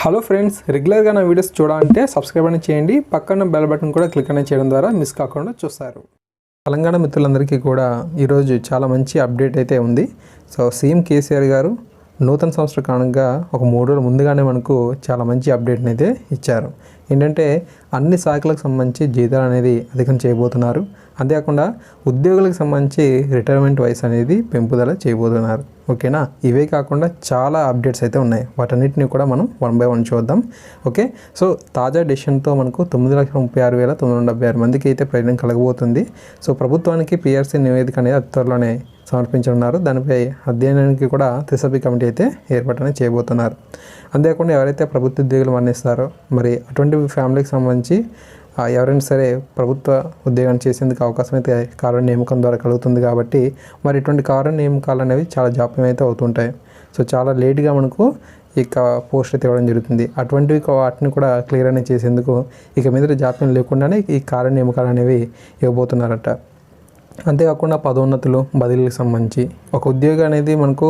Hello friends రెగ్యులర్గా నా videos చూడాలంటే సబ్స్క్రైబ్ అని చేయండి. పక్కన బెల్ బటన్ కూడా క్లిక్ అనేది చేయడం ద్వారా మిస్ కాకుండా చూస్తారు. తెలంగాణ మిత్రులందరికీ కూడా ఈరోజు చాలా మంచి అప్డేట్ అయితే ఉంది. సో సీఎం కేసీఆర్ గారు నూతన సంవత్సర కారణంగా ఒక మూడు రోజుల ముందుగానే మనకు చాలా మంచి అప్డేట్ని అయితే ఇచ్చారు. ఏంటంటే అన్ని శాఖలకు సంబంధించి జీతాలు అనేది అధికం చేయబోతున్నారు. అంతేకాకుండా ఉద్యోగులకు సంబంధించి రిటైర్మెంట్ వయసు అనేది పెంపుదల చేయబోతున్నారు. ఓకేనా? ఇవే కాకుండా చాలా అప్డేట్స్ అయితే ఉన్నాయి. వాటన్నిటిని కూడా మనం వన్ బై వన్ చూద్దాం. ఓకే? సో తాజా డెసిషన్తో మనకు తొమ్మిది లక్షల ముప్పై ఆరు వేల తొమ్మిది వందల డెబ్బై ఆరు మందికి అయితే ప్రయోజనం కలగబోతుంది. సో ప్రభుత్వానికి పిఆర్సీ నివేదిక అనేది అతి త్వరలోనే సమర్పించనున్నారు. దానిపై అధ్యయనానికి కూడా త్రిసభ్య కమిటీ అయితే ఏర్పాటు చేయబోతున్నారు. అంతేకాకుండా ఎవరైతే ప్రభుత్వ ఉద్యోగులు మరణిస్తారో మరి అటువంటి ఫ్యామిలీకి సంబంధించి ఎవరైనా సరే ప్రభుత్వ ఉద్యోగం చేసేందుకు అవకాశం అయితే కారణ నియామకం ద్వారా కలుగుతుంది కాబట్టి మరి ఇటువంటి కారణ నియామకాలు అనేవి చాలా జాప్యం అయితే అవుతుంటాయి. సో చాలా లేట్గా మనకు ఇక పోస్ట్ అయితే ఇవ్వడం జరుగుతుంది. అటువంటివి వాటిని కూడా క్లియర్ అనేది చేసేందుకు ఇక మీద జాప్యం లేకుండానే ఈ కారణ నియామకాలు అనేవి ఇవ్వబోతున్నారట. అంతేకాకుండా పదోన్నతులు బదిలీలకు సంబంధించి ఒక ఉద్యోగం అనేది మనకు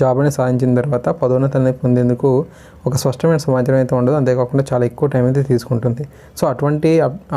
జాబ్ అనేది సాధించిన తర్వాత పదోన్నతి అనేది పొందేందుకు ఒక స్పష్టమైన సమాచారం అయితే ఉండదు. అంతేకాకుండా చాలా ఎక్కువ టైం అయితే తీసుకుంటుంది. సో అటువంటి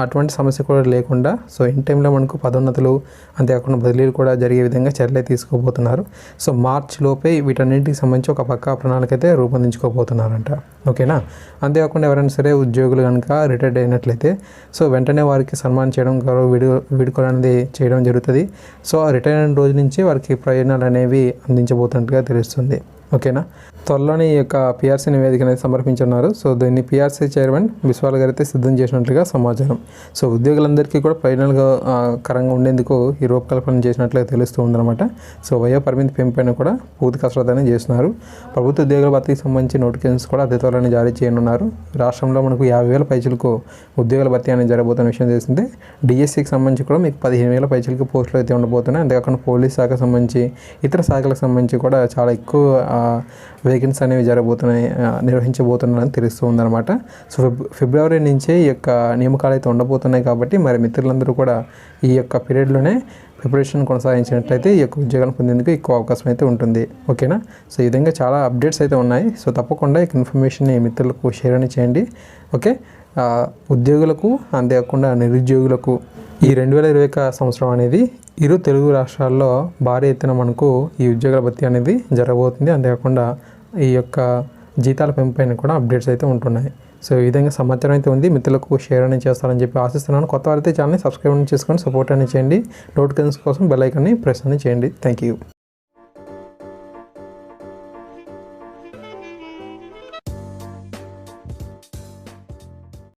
అటువంటి సమస్య కూడా లేకుండా సో ఇన్ టైంలో మనకు పదోన్నతులు అంతేకాకుండా బదిలీలు కూడా జరిగే విధంగా చర్యలు తీసుకోబోతున్నారు. సో మార్చ్ లోపే వీటన్నింటికి సంబంధించి ఒక పక్కా ప్రణాళిక అయితే రూపొందించుకోబోతున్నారంట. ఓకేనా? అంతేకాకుండా ఎవరైనా సరే ఉద్యోగులు కనుక రిటైర్డ్ అయినట్లయితే సో వెంటనే వారికి సన్మానం చేయడం గౌరవ విడు వీడుకోవడం అనేది చేయడం జరుగుతుంది. సో ఆ రిటైర్ అయిన రోజు నుంచి వారికి ప్రయోజనాలు అనేవి అందించబోతున్నట్టుగా తెలుస్తుంది. ఓకేనా? త్వరలోనే ఈ యొక్క పిఆర్సీ నివేదిక అనేది సమర్పించున్నారు సో దీన్ని పిఆర్సీ చైర్మన్ బిస్వాల్ గారు అయితే సిద్ధం చేసినట్లుగా సమాచారం. సో ఉద్యోగులందరికీ కూడా ప్రయోజనాలుగా కరంగా ఉండేందుకు ఈ రూపకల్పన చేసినట్లుగా తెలుస్తూ ఉందన్నమాట. సో వయో పరిమితి పెంపైన కూడా పూర్తి కసరత్ అనేది చేస్తున్నారు. ప్రభుత్వ ఉద్యోగుల భర్తీకి సంబంధించి నోటిఫికేషన్స్ కూడా అతి త్వరలోనే జారీ చేయనున్నారు. రాష్ట్రంలో మనకు యాభై వేల పైచులకు ఉద్యోగుల భర్తీ అనేది జరగబోతున్న విషయం తెలిసింది. డిఎస్సికి సంబంధించి కూడా మీకు పదిహేను వేల పైచులకు పోస్టులు అయితే ఉండబోతున్నాయి. అంతేకాకుండా పోలీస్ శాఖకు సంబంధించి ఇతర శాఖలకు సంబంధించి కూడా చాలా ఎక్కువ వేకెన్సీ అనేవి జరగబోతున్నాయి నిర్వహించబోతున్నారని తెలుస్తూ ఉందన్నమాట. సో ఫిబ్రవరి నుంచే ఈ యొక్క నియామకాలు అయితే ఉండబోతున్నాయి కాబట్టి మరి మిత్రులందరూ కూడా ఈ యొక్క పీరియడ్లోనే ప్రిపరేషన్ కొనసాగించినట్లయితే ఈ యొక్క ఉద్యోగాలు పొందేందుకు ఎక్కువ అవకాశం అయితే ఉంటుంది. ఓకేనా? సో ఈ విధంగా చాలా అప్డేట్స్ అయితే ఉన్నాయి. సో తప్పకుండా ఈ ఇన్ఫర్మేషన్ని మిత్రులకు షేర్ అని చేయండి. ఓకే? ఉద్యోగులకు అంతేకాకుండా నిరుద్యోగులకు ఈ రెండు వేల ఇరవై ఒక సంవత్సరం అనేది ఇరు తెలుగు రాష్ట్రాల్లో భారీ ఎత్తున మనకు ఈ ఉద్యోగాల భర్తీ అనేది జరగబోతుంది. అంతేకాకుండా ఈ యొక్క జీతాల పెంపైన కూడా అప్డేట్స్ అయితే ఉంటున్నాయి. సో ఈ విధంగా సమాచారం అయితే ఉంది. మిత్రులకు షేర్ అనేది చేస్తారని చెప్పి ఆశిస్తున్నాను. కొత్త వారైతే ఛానల్ని సబ్స్క్రైబ్ చేసుకొని సపోర్ట్ అనేది చేయండి. నోటిఫికేషన్స్ కోసం బెల్ ఐకాన్ని ప్రెస్ అనేది చేయండి. Thank you